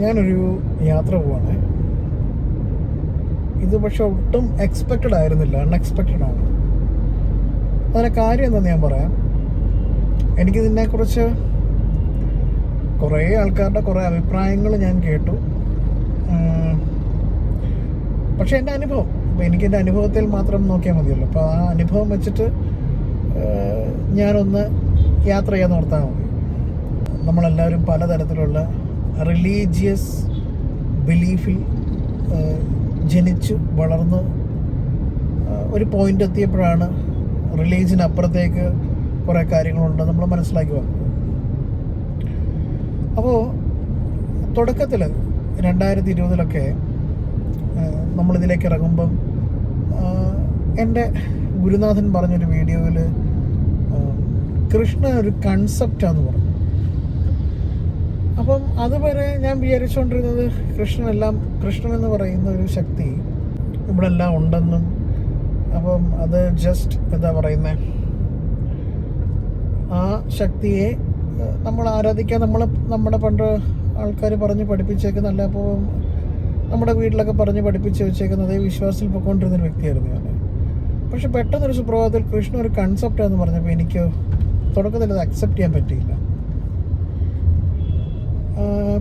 ഞാനൊരു യാത്ര പോവാണ്. ഇത് പക്ഷെ ഒട്ടും എക്സ്പെക്റ്റഡ് ആയിരുന്നില്ല അൺഎക്സ്പെക്റ്റഡ് ആണ്. അതിന്റെ കാര്യം എന്താണെന്ന് ഞാൻ പറയാം. എനിക്കിതിനെക്കുറിച്ച് കുറേ ആൾക്കാരുടെ കുറേ അഭിപ്രായങ്ങൾ ഞാൻ കേട്ടു. പക്ഷേ എന്റെ അനുഭവം അപ്പോൾ എനിക്ക് എന്റെ അനുഭവത്തിൽ മാത്രം നോക്കിയാൽ മതിയല്ലോ. അപ്പോൾ ആ അനുഭവം വെച്ചിട്ട് ഞാനൊന്ന് യാത്ര ചെയ്യാൻ ഓർത്താൽ മതി. നമ്മളെല്ലാവരും പലതരത്തിലുള്ള റിലീജിയസ് ബിലീഫിൽ ജനിച്ചു വളർന്ന് ഒരു പോയിന്റ് എത്തിയപ്പോഴാണ് റിലീജിയന് അപ്പുറത്തേക്ക് കുറേ കാര്യങ്ങളുണ്ട്. നമ്മൾ മനസ്സിലാക്കി വന്നത് അപ്പോൾ തുടക്കത്തിൽ രണ്ടായിരത്തി ഇരുപതിലൊക്കെ നമ്മളിതിലേക്ക് ഇറങ്ങുമ്പം എന്റെ ഗുരുനാഥൻ പറഞ്ഞൊരു വീഡിയോയിൽ കൃഷ്ണ ഒരു കൺസെപ്റ്റാന്ന് പറഞ്ഞു. അപ്പം അതുവരെ ഞാൻ വിചാരിച്ചുകൊണ്ടിരുന്നത് കൃഷ്ണനെല്ലാം കൃഷ്ണൻ എന്ന് പറയുന്ന ഒരു ശക്തി ഇവിടെ എല്ലാം ഉണ്ടെന്നും അപ്പം അത് ജസ്റ്റ് എന്താ പറയുന്നത് ആ ശക്തിയെ നമ്മൾ ആരാധിക്കാൻ നമ്മൾ നമ്മുടെ പണ്ട് ആൾക്കാർ പറഞ്ഞ് പഠിപ്പിച്ചേക്കുന്നല്ല അപ്പോൾ നമ്മുടെ വീട്ടിലൊക്കെ പറഞ്ഞ് പഠിപ്പിച്ച് അതേ വിശ്വാസത്തിൽ പൊയ്ക്കൊണ്ടിരുന്ന ഒരു വ്യക്തിയായിരുന്നു ഞാൻ. പക്ഷെ പെട്ടെന്നൊരു സുപ്രഭാതത്തിൽ കൃഷ്ണ ഒരു കൺസെപ്റ്റാന്ന് പറഞ്ഞപ്പോൾ എനിക്ക് തുടക്കത്തിൽ അത് അക്സെപ്റ്റ് ചെയ്യാൻ പറ്റിയില്ല.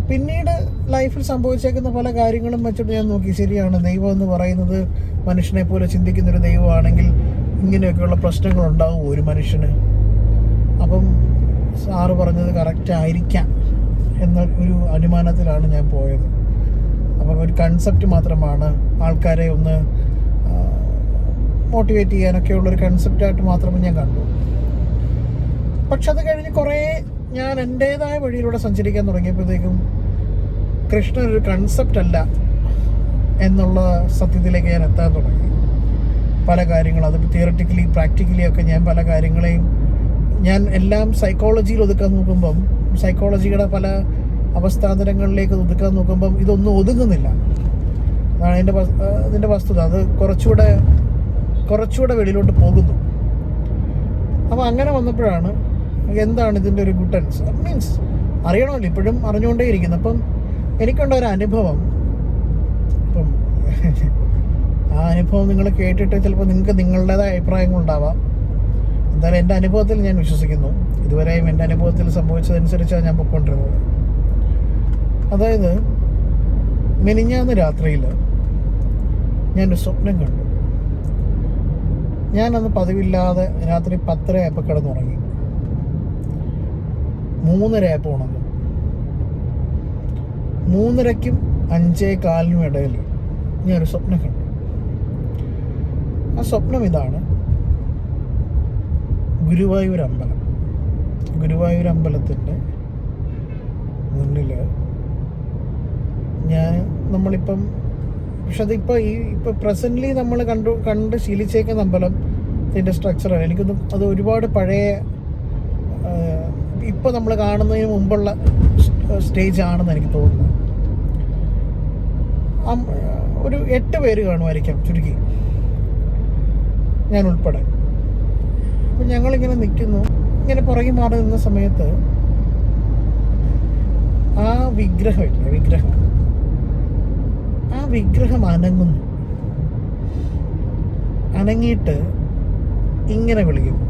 പിന്നീട് ലൈഫിൽ സംഭവിച്ചേക്കുന്ന പല കാര്യങ്ങളും വെച്ചിട്ട് ഞാൻ നോക്കി. ശരിയാണ് ദൈവം എന്ന് പറയുന്നത് മനുഷ്യനെ പോലെ ചിന്തിക്കുന്നൊരു ദൈവമാണെങ്കിൽ ഇങ്ങനെയൊക്കെയുള്ള പ്രശ്നങ്ങൾ ഉണ്ടാവും ഒരു മനുഷ്യന്. അപ്പം സാറ് പറഞ്ഞത് കറക്റ്റ് ആയിരിക്കാം എന്ന ഒരു അനുമാനത്തിലാണ് ഞാൻ പോയത്. അപ്പം ഒരു കൺസെപ്റ്റ് മാത്രമാണ് ആൾക്കാരെ ഒന്ന് മോട്ടിവേറ്റ് ചെയ്യാനൊക്കെയുള്ളൊരു കൺസെപ്റ്റായിട്ട് മാത്രമേ ഞാൻ കണ്ടു. പക്ഷെ അത് കഴിഞ്ഞ് കുറേ ഞാൻ എന്റേതായ വഴിയിലൂടെ സഞ്ചരിക്കാൻ തുടങ്ങിയപ്പോഴത്തേക്കും കൃഷ്ണൻ ഒരു കൺസെപ്റ്റ് അല്ല എന്നുള്ള സത്യത്തിലേക്ക് ഞാൻ എത്താൻ തുടങ്ങി. പല കാര്യങ്ങളും അത് തിയററ്റിക്കലി പ്രാക്ടിക്കലി ഒക്കെ ഞാൻ പല കാര്യങ്ങളെയും ഞാൻ എല്ലാം സൈക്കോളജിയിൽ ഒതുക്കാൻ നോക്കുമ്പം സൈക്കോളജിയുടെ പല അവസ്ഥാന്തരങ്ങളിലേക്ക് ഒതുക്കാൻ നോക്കുമ്പം ഇതൊന്നും ഒതുങ്ങുന്നില്ല. അതാണ് എന്റെ അതിന്റെ വസ്തുത. അത് കുറച്ചുകൂടെ കുറച്ചുകൂടെ വെളിയിലോട്ട് പോകുന്നു. അപ്പോൾ അങ്ങനെ വന്നപ്പോഴാണ് എന്താണ് ഇതിന്റെ ഒരു ഗുട്ടൻസ് മീൻസ് അറിയണമല്ലോ ഇപ്പോഴും അറിഞ്ഞുകൊണ്ടേ ഇരിക്കുന്നു അപ്പം എനിക്കുണ്ട ഒരു അനുഭവം. ഇപ്പം ആ അനുഭവം നിങ്ങൾ കേട്ടിട്ട് ചിലപ്പോൾ നിങ്ങൾക്ക് നിങ്ങളുടേതായ അഭിപ്രായങ്ങളുണ്ടാവാം എന്തായാലും എന്റെ അനുഭവത്തിൽ ഞാൻ വിശ്വസിക്കുന്നു. ഇതുവരെയും എന്റെ അനുഭവത്തിൽ സംഭവിച്ചതനുസരിച്ചാണ് ഞാൻ പൊയ്ക്കൊണ്ടിരുന്നത്. അതായത് മെനിഞ്ഞാന്ന് രാത്രിയിൽ ഞാനൊരു സ്വപ്നം കണ്ടു. ഞാനന്ന് പതിവില്ലാതെ രാത്രി പത്തര ആയപ്പോൾ കിടന്നുറങ്ങി. മൂന്നര ആയപ്പോൾ ഉണർന്നു. മൂന്നരയ്ക്കും അഞ്ചേ കാലിനും ഇടയിൽ ഞാനൊരു സ്വപ്നം കണ്ടു. ആ സ്വപ്നം ഇതാണ് ഗുരുവായൂർ അമ്പലം. ഗുരുവായൂർ അമ്പലത്തിന്റെ മുന്നിൽ ഞാൻ നമ്മളിപ്പം പക്ഷെ അതിപ്പോൾ ഈ ഇപ്പോൾ പ്രസന്റ്ലി നമ്മൾ കണ്ടു കണ്ട് ശീലിച്ചേക്കുന്ന അമ്പലം ഇതിന്റെ സ്ട്രക്ചറാണ് എനിക്കൊന്നും അത് ഒരുപാട് പഴയ ഇപ്പോൾ നമ്മൾ കാണുന്നതിന് മുമ്പുള്ള സ്റ്റേജ് ആണെന്ന് എനിക്ക് തോന്നുന്നു. ഒരു എട്ട് പേര് കാണുമായിരിക്കാം ചുരുക്കി. ഞാൻ ഉൾപ്പെടെ. അപ്പം ഞങ്ങളിങ്ങനെ നിൽക്കുന്നു. ഇങ്ങനെ പുറകെ മാറി നിന്ന സമയത്ത് ആ വിഗ്രഹമില്ല വിഗ്രഹം. ആ വിഗ്രഹം അനങ്ങുന്നു. അനങ്ങിയിട്ട് ഇങ്ങനെ വിളിക്കുന്നു.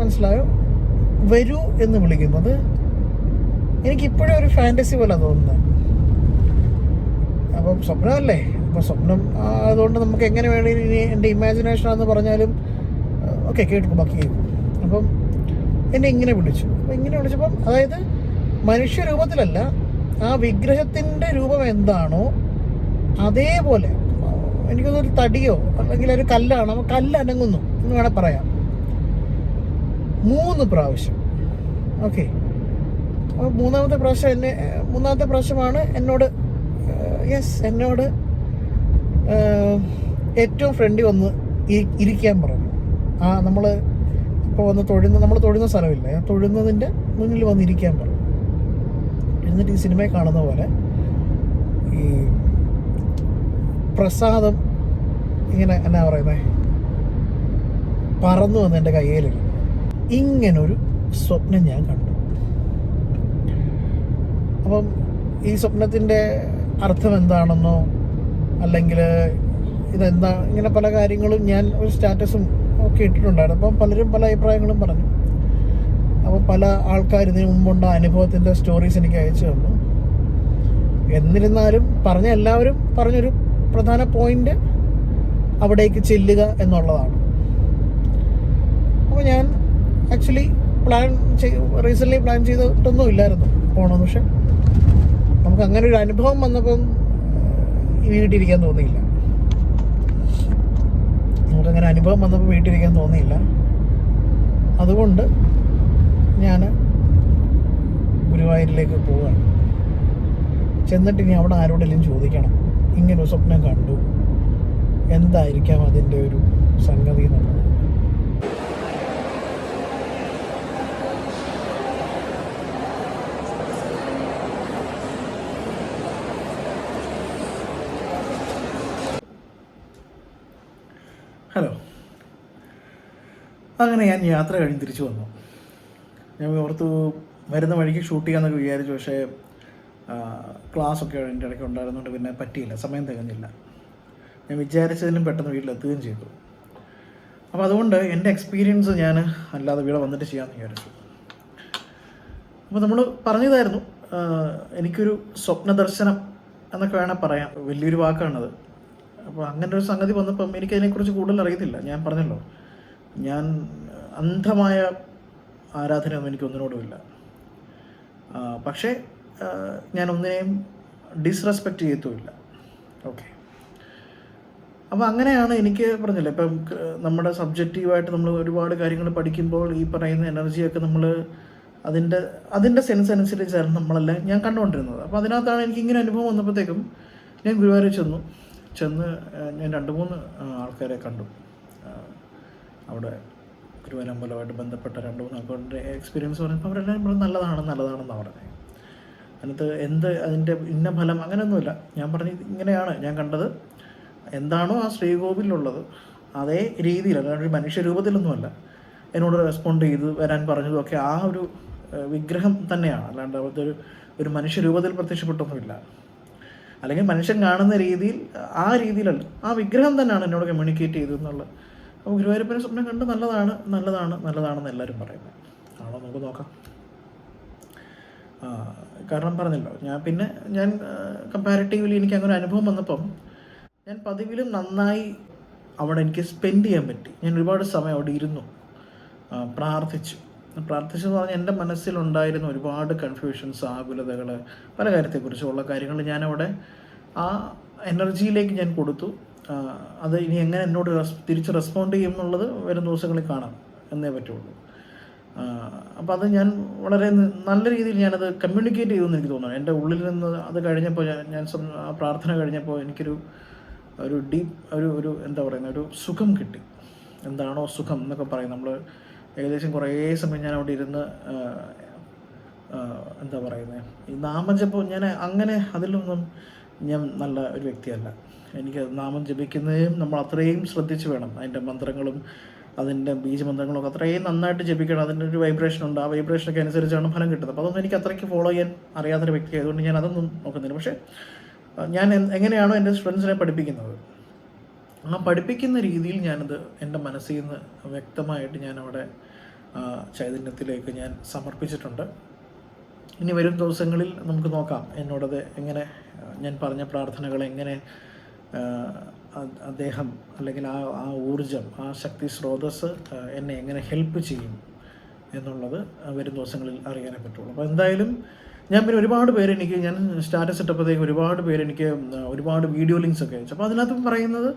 മനസ്സിലായോ? വരൂ എന്ന് വിളിക്കുന്നത് എനിക്കിപ്പോഴും ഒരു ഫാന്റസി പോലെ തോന്നുന്നത്. അപ്പം സ്വപ്നമല്ലേ? അപ്പം സ്വപ്നം അതുകൊണ്ട് നമുക്ക് എങ്ങനെ വേണമെങ്കിലും ഇനി എന്റെ ഇമാജിനേഷൻ ആണെന്ന് പറഞ്ഞാലും ഓക്കെ കേട്ടു ബാക്കി അപ്പം എന്നെ ഇങ്ങനെ വിളിച്ചു. അപ്പം ഇങ്ങനെ വിളിച്ചപ്പം അതായത് മനുഷ്യരൂപത്തിലല്ല ആ വിഗ്രഹത്തിന്റെ രൂപം എന്താണോ അതേപോലെ എനിക്കൊന്നൊരു തടിയോ അല്ലെങ്കിൽ ഒരു കല്ലാണോ അപ്പോൾ കല്ല് അനങ്ങുന്നു എന്ന് വേണേൽ പറയാം. മൂന്ന് പ്രാവശ്യം. ഓക്കെ അപ്പോൾ മൂന്നാമത്തെ പ്രാവശ്യം എന്നെ മൂന്നാമത്തെ പ്രാവശ്യമാണ് എന്നോട് യെസ് എന്നോട് ഏറ്റവും ഫ്രണ്ടി വന്ന് ഇരിക്കാൻ പറഞ്ഞു. ആ നമ്മൾ ഇപ്പോൾ വന്ന് തൊഴുന്ന നമ്മൾ തൊഴുന്ന സ്ഥലമില്ല. ആ തൊഴുന്നതിന്റെ മുന്നിൽ വന്നിരിക്കാൻ പറഞ്ഞു. എന്നിട്ട് ഈ സിനിമയെ കാണുന്ന പോലെ ഈ പ്രസാദം ഇങ്ങനെ എന്നാ പറയുന്നത് പറന്നു വന്ന് എന്റെ കയ്യിൽ ഇങ്ങനൊരു സ്വപ്നം ഞാൻ കണ്ടു. അപ്പം ഈ സ്വപ്നത്തിന്റെ അർത്ഥം എന്താണെന്നോ അല്ലെങ്കിൽ ഇതെന്താ ഇങ്ങനെ പല കാര്യങ്ങളും ഞാൻ ഒരു സ്റ്റാറ്റസും ഒക്കെ ഇട്ടിട്ടുണ്ടായിരുന്നു. അപ്പം പലരും പല അഭിപ്രായങ്ങളും പറഞ്ഞു. അപ്പോൾ പല ആൾക്കാർ ഇതിനു മുമ്പുണ്ട അനുഭവത്തിന്റെ സ്റ്റോറീസ് എനിക്ക് അയച്ചു തന്നു. എന്നിരുന്നാലും പറഞ്ഞ എല്ലാവരും പറഞ്ഞൊരു പ്രധാന പോയിന്റ് അവിടേക്ക് ചെല്ലുക എന്നുള്ളതാണ്. അപ്പോൾ ഞാൻ ആക്ച്വലി പ്ലാൻ റീസെന്റ്ലി പ്ലാൻ ചെയ്തിട്ടൊന്നും ഇല്ലായിരുന്നു പോകണമെന്ന് പക്ഷെ നമുക്ക് അങ്ങനെ ഒരു അനുഭവം വന്നപ്പം ഈ വീട്ടിലിരിക്കാൻ തോന്നിയില്ല. നമുക്കങ്ങനെ അനുഭവം വന്നപ്പോൾ വീട്ടിലിരിക്കാൻ തോന്നിയില്ല. അതുകൊണ്ട് ഞാൻ ഗുരുവായൂരിലേക്ക് പോവുകയാണ്. ചെന്നിട്ട് ഇനി അവിടെ ആരോടെങ്കിലും ചോദിക്കണം. ഇങ്ങനൊരു സ്വപ്നം കണ്ടു. എന്തായിരിക്കാം അതിന്റെ ഒരു സംഗതി എന്നുള്ളത് ഹലോ അങ്ങനെ ഞാൻ യാത്ര കഴിഞ്ഞ് തിരിച്ചു വന്നു. ഞാൻ ഓർത്തു വരുന്ന വഴിക്ക് ഷൂട്ട് ചെയ്യാമെന്നൊക്കെ വിചാരിച്ചു പക്ഷേ ക്ലാസ്സൊക്കെ എന്റെ ഇടയ്ക്ക് ഉണ്ടായിരുന്നുകൊണ്ട് പിന്നെ പറ്റിയില്ല സമയം തികഞ്ഞില്ല. ഞാൻ വിചാരിച്ചതിലും പെട്ടെന്ന് വീട്ടിലെത്തുകയും ചെയ്തു. അപ്പോൾ അതുകൊണ്ട് എന്റെ എക്സ്പീരിയൻസ് ഞാൻ അല്ലാതെ ഇവിടെ വന്നിട്ട് ചെയ്യാമെന്ന് വിചാരിച്ചു. അപ്പോൾ നമ്മൾ പറഞ്ഞതായിരുന്നു എനിക്കൊരു സ്വപ്ന ദർശനം എന്നൊക്കെ വേണേൽ പറയാം. വലിയൊരു വാക്കാണത്. അപ്പോൾ അങ്ങനെ ഒരു സംഗതി വന്നപ്പം എനിക്കതിനെക്കുറിച്ച് കൂടുതൽ അറിയത്തില്ല ഞാൻ പറഞ്ഞല്ലോ ഞാൻ അന്ധമായ ആരാധനയൊന്നും എനിക്ക് ഒന്നിനോടുമില്ല. പക്ഷേ ഞാൻ ഒന്നിനെയും ഡിസ്റെസ്പെക്റ്റ് ചെയ്യത്തുമില്ല. ഓക്കെ അപ്പോൾ അങ്ങനെയാണ് എനിക്ക് പറഞ്ഞില്ല ഇപ്പം നമ്മുടെ സബ്ജക്റ്റീവായിട്ട് നമ്മൾ ഒരുപാട് കാര്യങ്ങൾ പഠിക്കുമ്പോൾ ഈ പറയുന്ന എനർജിയൊക്കെ നമ്മൾ അതിന്റെ അതിന്റെ സെൻസ് അനുസരിച്ചായിരുന്നു നമ്മളെല്ലാം ഞാൻ കണ്ടുകൊണ്ടിരുന്നത്. അപ്പോൾ അതിനകത്താണ് എനിക്ക് ഇങ്ങനെ അനുഭവം വന്നപ്പോഴത്തേക്കും ഞാൻ ഗുരുവായൂർ ചെന്നു. ചെന്ന് ഞാൻ രണ്ട് മൂന്ന് ആൾക്കാരെ കണ്ടു. അവിടെ തിരുവനമ്പലമായിട്ട് ബന്ധപ്പെട്ട രണ്ട് മൂന്ന് ആൾക്കാരുടെ എക്സ്പീരിയൻസ് പറഞ്ഞപ്പോൾ അവരെല്ലാം നല്ലതാണ് നല്ലതാണെന്നാണ് പറഞ്ഞത് അതിനകത്ത് എന്ത് അതിന്റെ ഇന്ന ഫലം അങ്ങനെയൊന്നുമില്ല. ഞാൻ പറഞ്ഞു ഇങ്ങനെയാണ് ഞാൻ കണ്ടത്. എന്താണോ ആ ശ്രീകോവിലുള്ളത്. അതേ രീതിയിൽ അല്ലാണ്ട് ഒരു മനുഷ്യരൂപത്തിലൊന്നുമല്ല എന്നോട് റെസ്പോണ്ട് ചെയ്ത് വരാൻ പറഞ്ഞതുമൊക്കെ ആ ഒരു വിഗ്രഹം തന്നെയാണ്. അല്ലാണ്ട് അവിടുത്തെ ഒരു മനുഷ്യരൂപത്തിൽ പ്രത്യക്ഷപ്പെട്ടൊന്നുമില്ല. അല്ലെങ്കിൽ മനുഷ്യൻ കാണുന്ന രീതിയിൽ ആ രീതിയിലല്ല. ആ വിഗ്രഹം തന്നെയാണ് എന്നോട് കമ്മ്യൂണിക്കേറ്റ് ചെയ്തു അപ്പോൾ ഗുരുവായൂരപ്പനെ സ്വപ്നം കണ്ട് നല്ലതാണ് നല്ലതാണ് നല്ലതാണെന്ന് എല്ലാവരും പറയുന്നത്. ആണോ നമുക്ക് നോക്കാം. കാരണം പറഞ്ഞല്ലോ ഞാൻ പിന്നെ ഞാൻ കമ്പാരിറ്റീവ്ലി എനിക്ക് അങ്ങനെ അനുഭവം വന്നപ്പം ഞാൻ പതിവിലും നന്നായി അവിടെ എനിക്ക് സ്പെൻഡ് ചെയ്യാൻ പറ്റി. ഞാൻ ഒരുപാട് സമയം അവിടെ ഇരുന്നു. പ്രാർത്ഥിച്ചു. പ്രാർത്ഥിച്ചെന്ന് പറഞ്ഞാൽ എന്റെ മനസ്സിലുണ്ടായിരുന്ന ഒരുപാട് കൺഫ്യൂഷൻസ് ആകുലതകൾ പല കാര്യത്തെക്കുറിച്ചുള്ള കാര്യങ്ങൾ ഞാനവിടെ ആ എനർജിയിലേക്ക് ഞാൻ കൊടുത്തു. അത് ഇനി എങ്ങനെ എന്നോട് തിരിച്ച് റെസ്പോണ്ട് ചെയ്യും എന്നുള്ളത് വരും ദിവസങ്ങളിൽ കാണാം എന്നേ പറ്റുള്ളൂ. അപ്പോൾ അത് ഞാൻ വളരെ നല്ല രീതിയിൽ ഞാനത് കമ്മ്യൂണിക്കേറ്റ് ചെയ്തു എന്ന് എനിക്ക് തോന്നുന്നു. എന്റെ ഉള്ളിൽ നിന്ന് അത് കഴിഞ്ഞപ്പോൾ ഞാൻ ഞാൻ ആ പ്രാർത്ഥന കഴിഞ്ഞപ്പോൾ എനിക്കൊരു ഒരു ഡീപ്പ് ഒരു ഒരു എന്താ പറയുന്നത് ഒരു സുഖം കിട്ടി. എന്താണോ സുഖം എന്നൊക്കെ പറയും. നമ്മൾ ഏകദേശം കുറേ സമയം ഞാൻ അവിടെ ഇരുന്ന് എന്താ പറയുന്നത് ഈ നാമജപ്പോൾ ഞാൻ അങ്ങനെ അതിലൊന്നും ഞാൻ നല്ല ഒരു വ്യക്തിയല്ല. എനിക്ക് നാമം ജപിക്കുന്നതും നമ്മൾ അത്രയും ശ്രദ്ധിച്ച് വേണം. അതിന്റെ മന്ത്രങ്ങളും അതിന്റെ ബീജമന്ത്രങ്ങളൊക്കെ അത്രയും നന്നായിട്ട് ജപിക്കണം. അതിന്റെ ഒരു വൈബ്രേഷൻ ഉണ്ട്. ആ വൈബ്രേഷനൊക്കെ അനുസരിച്ചാണ് ഫലം കിട്ടുന്നത്. അപ്പോൾ അതൊന്നും എനിക്ക് അത്രയ്ക്ക് ഫോളോ ചെയ്യാൻ അറിയാത്തൊരു വ്യക്തി ആയതുകൊണ്ട് ഞാൻ അതൊന്നും നോക്കുന്നില്ല. പക്ഷേ ഞാൻ എങ്ങനെയാണോ എന്റെ സ്റ്റുഡൻസിനെ പഠിപ്പിക്കുന്നത്. ആ പഠിപ്പിക്കുന്ന രീതിയിൽ ഞാനത് എന്റെ മനസ്സിൽ നിന്ന് വ്യക്തമായിട്ട് ഞാൻ അവിടെ ചൈതന്യത്തിലേക്ക് ഞാൻ സമർപ്പിച്ചിട്ടുണ്ട്. ഇനി വരും ദിവസങ്ങളിൽ നമുക്ക് നോക്കാം. എന്നോടത് എങ്ങനെ ഞാൻ പറഞ്ഞ പ്രാർത്ഥനകൾ എങ്ങനെ അദ്ദേഹം അല്ലെങ്കിൽ ആ ആ ഊർജം ആ ശക്തി സ്രോതസ് എന്നെ എങ്ങനെ ഹെൽപ്പ് ചെയ്യും എന്നുള്ളത് വരും ദിവസങ്ങളിൽ അറിയാനേ പറ്റുള്ളൂ. അപ്പോൾ എന്തായാലും ഞാൻ പിന്നെ ഒരുപാട് പേര് എനിക്ക് ഞാൻ സ്റ്റാറ്റസ് ഇട്ടപ്പോഴത്തേക്ക് ഒരുപാട് പേര് എനിക്ക് ഒരുപാട് വീഡിയോ ലിങ്ക്സ് ഒക്കെ അയച്ചു. അപ്പോൾ അതിനകത്ത് പറയുന്നത്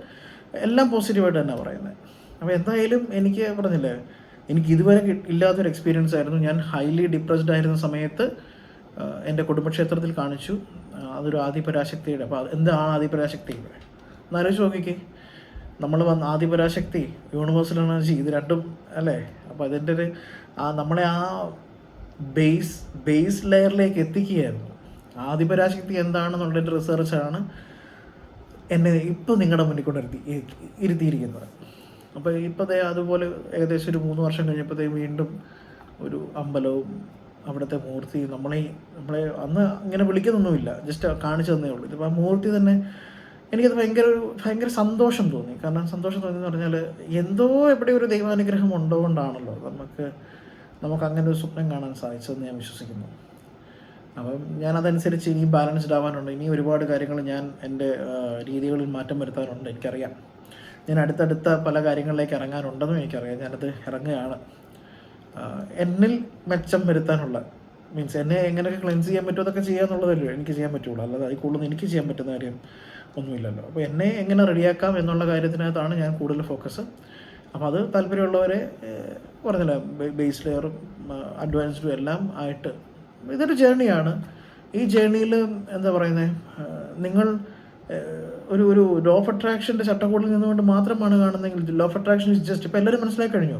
എല്ലാം പോസിറ്റീവായിട്ട് തന്നെ പറയുന്നത് അപ്പോൾ എന്തായാലും എനിക്ക് പറഞ്ഞില്ലേ എനിക്ക് ഇതുവരെ ഇല്ലാത്തൊരു എക്സ്പീരിയൻസ് ആയിരുന്നു. ഞാൻ ഹൈലി ഡിപ്രസ്ഡ് ആയിരുന്ന സമയത്ത് എന്റെ കുടുംബക്ഷേത്രത്തിൽ കാണിച്ചു. അതൊരു ആദിപരാശക്തിയുടെ അപ്പോൾ എന്താണ് ആദിപരാശക്തി? എന്നാലോചിച്ച് നോക്കിക്കേ. നമ്മൾ വന്ന ആദിപരാശക്തി യൂണിവേഴ്സൽ എനർജി ഇത് രണ്ടും അല്ലേ? അപ്പോൾ അതിന്റെ ഒരു ആ നമ്മളെ ആ ബേസ് ബേസ് ലെയറിലേക്ക് എത്തിക്കുകയായിരുന്നു. ആദിപരാശക്തി എന്താണെന്നുള്ളതിന്റെ റിസർച്ചാണ് എന്നെ ഇപ്പോൾ നിങ്ങളുടെ മുന്നിൽ കൊണ്ട് ഇരുത്തി ഇരുത്തിയിരിക്കുന്നത്. അപ്പോൾ ഇപ്പോഴത്തെ അതുപോലെ ഏകദേശം ഒരു മൂന്ന് വർഷം കഴിഞ്ഞപ്പോഴത്തേക്ക് വീണ്ടും ഒരു അമ്പലവും അവിടുത്തെ മൂർത്തി നമ്മളെ നമ്മളെ അന്ന് ഇങ്ങനെ വിളിക്കുന്നൊന്നുമില്ല. ജസ്റ്റ് കാണിച്ചു തന്നേ ഉള്ളൂ. ഇതിപ്പോൾ ആ മൂർത്തി തന്നെ എനിക്കത് ഭയങ്കര ഒരു ഭയങ്കര സന്തോഷം തോന്നി. കാരണം സന്തോഷം തോന്നി എന്ന് പറഞ്ഞാൽ എന്തോ എവിടെ ഒരു ദൈവാനുഗ്രഹം ഉണ്ടോ കൊണ്ടാണല്ലോ നമുക്ക് നമുക്ക് അങ്ങനെ ഒരു സ്വപ്നം കാണാൻ സാധിച്ചതെന്ന് ഞാൻ വിശ്വസിക്കുന്നു. അപ്പം ഞാനതനുസരിച്ച് ഇനിയും ബാലൻസ്ഡ് ആവാനുണ്ട്. ഇനി ഒരുപാട് കാര്യങ്ങൾ ഞാൻ എന്റെ രീതികളിൽ മാറ്റം വരുത്താനുണ്ട്. എനിക്കറിയാം. ഞാൻ അടുത്തടുത്ത പല കാര്യങ്ങളിലേക്ക് ഇറങ്ങാനുണ്ടെന്നും എനിക്കറിയാം. ഞാനത് ഇറങ്ങുകയാണ്. എന്നിൽ മെച്ചം വരുത്താനുള്ള മീൻസ് എന്നെ എങ്ങനെയൊക്കെ ക്ലെൻസ് ചെയ്യാൻ പറ്റുമോ അതൊക്കെ ചെയ്യാന്നുള്ളതല്ലോ എനിക്ക് ചെയ്യാൻ പറ്റുള്ളൂ. അല്ലാതെ അതിൽ കൂടുതൽ എനിക്ക് ചെയ്യാൻ പറ്റുന്ന കാര്യം ഒന്നുമില്ലല്ലോ. അപ്പോൾ എന്നെ എങ്ങനെ റെഡിയാക്കാം എന്നുള്ള കാര്യത്തിനകത്താണ് ഞാൻ കൂടുതൽ ഫോക്കസ് അപ്പോൾ അത് താല്പര്യമുള്ളവരെ പറഞ്ഞില്ല ബേസ് ലെയറും അഡ്വാൻസ്ഡും എല്ലാം ആയിട്ട് ഇതൊരു ജേണിയാണ് ഈ ജേണിയിൽ എന്താ പറയുന്നത് നിങ്ങൾ ഒരു ഒരു ലോ ഓഫ് അട്രാക്ഷന്റെ ചട്ടക്കൂടിൽ നിന്നുകൊണ്ട് മാത്രമാണ് കാണുന്നതെങ്കിൽ law of attraction is just ഇപ്പോൾ എല്ലാവരും മനസ്സിലാക്കി കഴിഞ്ഞു?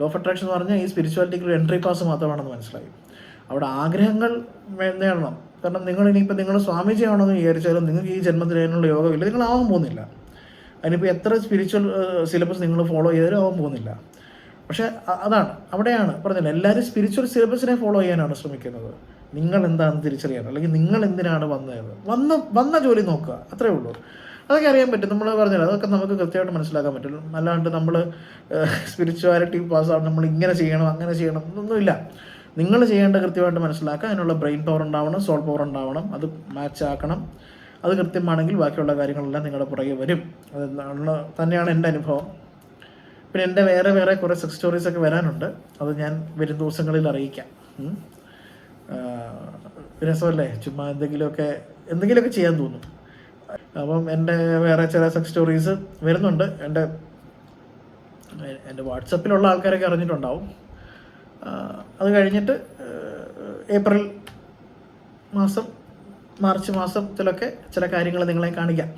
ലോ ഓഫ് അട്രാക്ഷൻ എന്ന് പറഞ്ഞാൽ ഈ സ്പിരിച്വാലിറ്റിക്ക് ഒരു എൻട്രി പാസ് മാത്രമാണെന്ന് മനസ്സിലായി. അവിടെ ആഗ്രഹങ്ങൾ നേടണം. കാരണം നിങ്ങൾ ഇനിയിപ്പോൾ നിങ്ങൾ സ്വാമിജി ആണെന്ന് വിചാരിച്ചാലും നിങ്ങൾക്ക് ഈ ജന്മത്തിൽ അതിനുള്ള യോഗമില്ല. നിങ്ങൾ ആവാൻ പോകുന്നില്ല. അതിനിപ്പോൾ എത്ര സ്പിരിച്വൽ സിലബസ് നിങ്ങൾ ഫോളോ ചെയ്താലും ആവാൻ പോകുന്നില്ല. പക്ഷേ അതാണ്. അവിടെയാണ് പറഞ്ഞില്ല എല്ലാവരും സ്പിരിച്വൽ സിലബസിനെ ഫോളോ ചെയ്യാനാണ് ശ്രമിക്കുന്നത്. നിങ്ങൾ എന്താണെന്ന് തിരിച്ചറിയാൻ അല്ലെങ്കിൽ നിങ്ങൾ എന്തിനാണ് വന്നത്? വന്ന വന്ന ജോലി നോക്കുക. അത്രേ ഉള്ളൂ. അതൊക്കെ അറിയാൻ പറ്റും. നമ്മൾ പറഞ്ഞല്ലോ അതൊക്കെ നമുക്ക് കൃത്യമായിട്ട് മനസ്സിലാക്കാൻ പറ്റുള്ളൂ അല്ലാണ്ട് നമ്മൾ സ്പിരിച്വാലിറ്റി പാസ് ആവണം നമ്മൾ ഇങ്ങനെ ചെയ്യണം അങ്ങനെ ചെയ്യണം ഒന്നുമില്ല നിങ്ങൾ ചെയ്യേണ്ട കൃത്യമായിട്ട് മനസ്സിലാക്കുക അതിനുള്ള ബ്രെയിൻ പവർ ഉണ്ടാവണം സോൾ പവർ ഉണ്ടാവണം. അത് മാച്ച് ആക്കണം. അത് കൃത്യമാണെങ്കിൽ ബാക്കിയുള്ള കാര്യങ്ങളെല്ലാം നിങ്ങളുടെ പുറകെ വരും. അത് തന്നെയാണ് എന്റെ അനുഭവം. പിന്നെ എന്റെ വേറെ വേറെ കുറേ സെക്സ് സ്റ്റോറീസ് ഒക്കെ വരാനുണ്ട്. അത് ഞാൻ വരും ദിവസങ്ങളിൽ അറിയിക്കാം. രസമല്ലേ? ചുമ്മാ എന്തെങ്കിലുമൊക്കെ എന്തെങ്കിലുമൊക്കെ ചെയ്യാൻ തോന്നും. അപ്പം എന്റെ വേറെ ചില സെക്സ് സ്റ്റോറീസ് വരുന്നുണ്ട്. എന്റെ എന്റെ വാട്സപ്പിലുള്ള ആൾക്കാരൊക്കെ അറിഞ്ഞിട്ടുണ്ടാവും. അത് കഴിഞ്ഞിട്ട് ഏപ്രിൽ മാസം മാർച്ച് മാസത്തിലൊക്കെ ചില കാര്യങ്ങൾ നിങ്ങളെ കാണിക്കാം.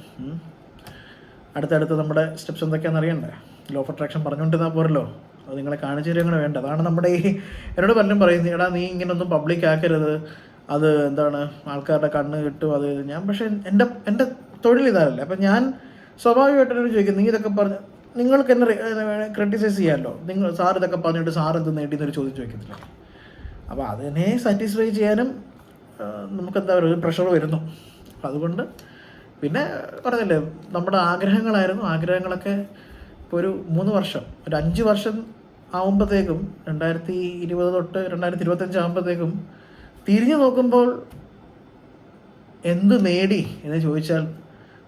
അടുത്തടുത്ത് നമ്മുടെ സ്റ്റെപ്സ് എന്തൊക്കെയാണെന്ന് അറിയണ്ടേ? ലോ ഓഫ് അട്രാക്ഷൻ പറഞ്ഞുകൊണ്ടിരുന്നാൽ പോരല്ലോ. അത് നിങ്ങളെ കാണിച്ചു തരും വേണ്ട. അതാണ് നമ്മുടെ ഈ എന്നോട് പലരും പറയുന്നത് എടാ നീ ഇങ്ങനൊന്നും പബ്ലിക് ആക്കരുത്. അത് എന്താണ് ആൾക്കാരുടെ കണ്ണ് കിട്ടും അത് ഞാൻ പക്ഷേ എന്റെ എന്റെ തൊഴിൽ ഇതല്ല അപ്പം ഞാൻ സ്വാഭാവികമായിട്ടൊരു ചോദിക്കും നീ ഇതൊക്കെ പറഞ്ഞ് നിങ്ങൾക്ക് എന്നെ ക്രിട്ടിസൈസ് ചെയ്യാമല്ലോ നിങ്ങൾ സാർ ഇതൊക്കെ പറഞ്ഞിട്ട് സാർ എന്ത് നേടി എന്നൊരു ചോദ്യം ചോദിക്കത്തില്ല. അപ്പോൾ അതിനെ സാറ്റിസ്ഫൈ ചെയ്യാനും നമുക്കെന്താ പറയുക പ്രഷർ വരുന്നു. അതുകൊണ്ട് പിന്നെ പറഞ്ഞില്ലേ നമ്മുടെ ആഗ്രഹങ്ങളായിരുന്നു. ആഗ്രഹങ്ങളൊക്കെ ഇപ്പോൾ ഒരു മൂന്ന് വർഷം ഒരു അഞ്ച് വർഷം ആവുമ്പോഴത്തേക്കും രണ്ടായിരത്തി ഇരുപത് തൊട്ട് രണ്ടായിരത്തി ഇരുപത്തഞ്ച് ആകുമ്പോഴത്തേക്കും തിരിഞ്ഞു നോക്കുമ്പോൾ എന്ത് നേടി എന്ന് ചോദിച്ചാൽ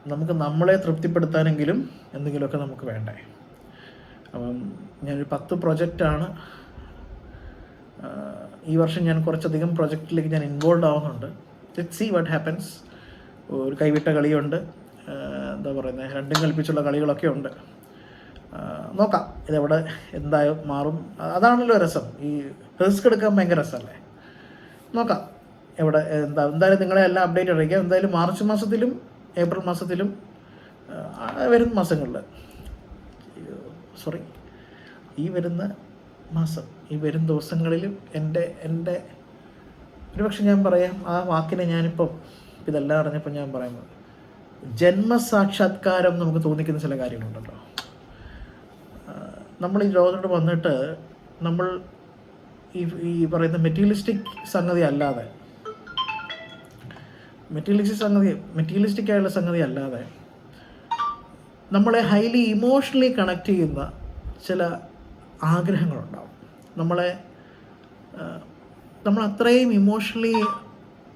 നമുക്ക് നമ്മളെ തൃപ്തിപ്പെടുത്താനെങ്കിലും എന്തെങ്കിലുമൊക്കെ നമുക്ക് വേണ്ടേ. അപ്പം ഞാനൊരു പത്ത് പ്രൊജക്റ്റാണ്. ഈ വർഷം ഞാൻ കുറച്ചധികം പ്രൊജക്റ്റിലേക്ക് ഞാൻ ഇൻവോൾവ് ആവുന്നുണ്ട്. ലെറ്റ് സി വാട്ട് ഹാപ്പൻസ് ഒരു കൈവിട്ട കളിയുണ്ട്. എന്താ പറയുന്നത് രണ്ടും കൽപ്പിച്ചുള്ള കളികളൊക്കെ ഉണ്ട്. നോക്കാം ഇതെവിടെ എന്തായാലും മാറും. അതാണല്ലോ രസം. ഈ റിസ്ക് എടുക്കാൻ ഭയങ്കര രസമല്ലേ? നോക്കാം എവിടെ എന്താ എന്തായാലും നിങ്ങളെ എല്ലാം അപ്ഡേറ്റ് അറിയിക്കാം. എന്തായാലും മാർച്ച് മാസത്തിലും ഏപ്രിൽ മാസത്തിലും വരുന്ന മാസങ്ങളിൽ സോറി ഈ വരുന്ന മാസം ഈ വരും ദിവസങ്ങളിലും എന്റെ എന്റെ ഒരുപക്ഷെ ഞാൻ പറയാം ആ വാക്കിനെ ഞാനിപ്പം ഇതെല്ലാം അറിഞ്ഞപ്പോൾ ഞാൻ പറയുന്നത് ജന്മസാക്ഷാത്കാരം നമുക്ക് തോന്നിക്കുന്ന ചില കാര്യങ്ങളുണ്ടല്ലോ. നമ്മൾ ഈ ലോകത്തോട്ട് വന്നിട്ട് നമ്മൾ ഈ ഈ പറയുന്ന മെറ്റീരിയലിസ്റ്റിക് സംഗതി അല്ലാതെ മെറ്റീരിയലിസ്റ്റിക് സംഗതി മെറ്റീരിയലിസ്റ്റിക് ആയുള്ള സംഗതി അല്ലാതെ നമ്മളെ ഹൈലി ഇമോഷണലി കണക്ട് ചെയ്യുന്ന ചില ആഗ്രഹങ്ങളുണ്ടാവും. നമ്മളെ നമ്മൾ അത്രയും ഇമോഷണലി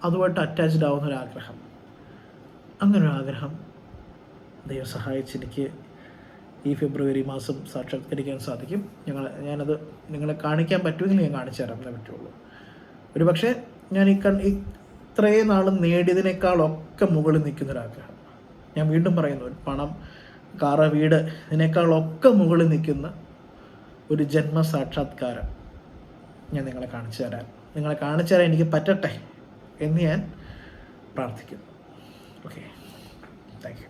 അതുമായിട്ട് അറ്റാച്ച്ഡ് ആവുന്ന ഒരു ആഗ്രഹം. അങ്ങനെ ഒരു ആഗ്രഹം ദൈവം സഹായിച്ചെനിക്ക് ഈ ഫെബ്രുവരി മാസം സാക്ഷാത്കരിക്കാൻ സാധിക്കും. ഞങ്ങൾ ഞാനത് നിങ്ങളെ കാണിക്കാൻ പറ്റുമെങ്കിൽ ഞാൻ കാണിച്ചു തരാൻ പറ്റുള്ളൂ. ഒരു പക്ഷേ ഞാൻ ഈ ഇത്രയും നാളും നേടിയതിനേക്കാളൊക്കെ മുകളിൽ നിൽക്കുന്ന ഒരാഗ്രഹം ഞാൻ വീണ്ടും പറയുന്നു പണം കാറ വീട് ഇതിനേക്കാളൊക്കെ മുകളിൽ നിൽക്കുന്ന ഒരു ജന്മ സാക്ഷാത്കാരം ഞാൻ നിങ്ങളെ കാണിച്ചു തരാൻ. നിങ്ങളെ കാണിച്ചു തരാൻ എനിക്ക് പറ്റട്ടെ എന്ന് ഞാൻ പ്രാർത്ഥിക്കുന്നു. Okay thank you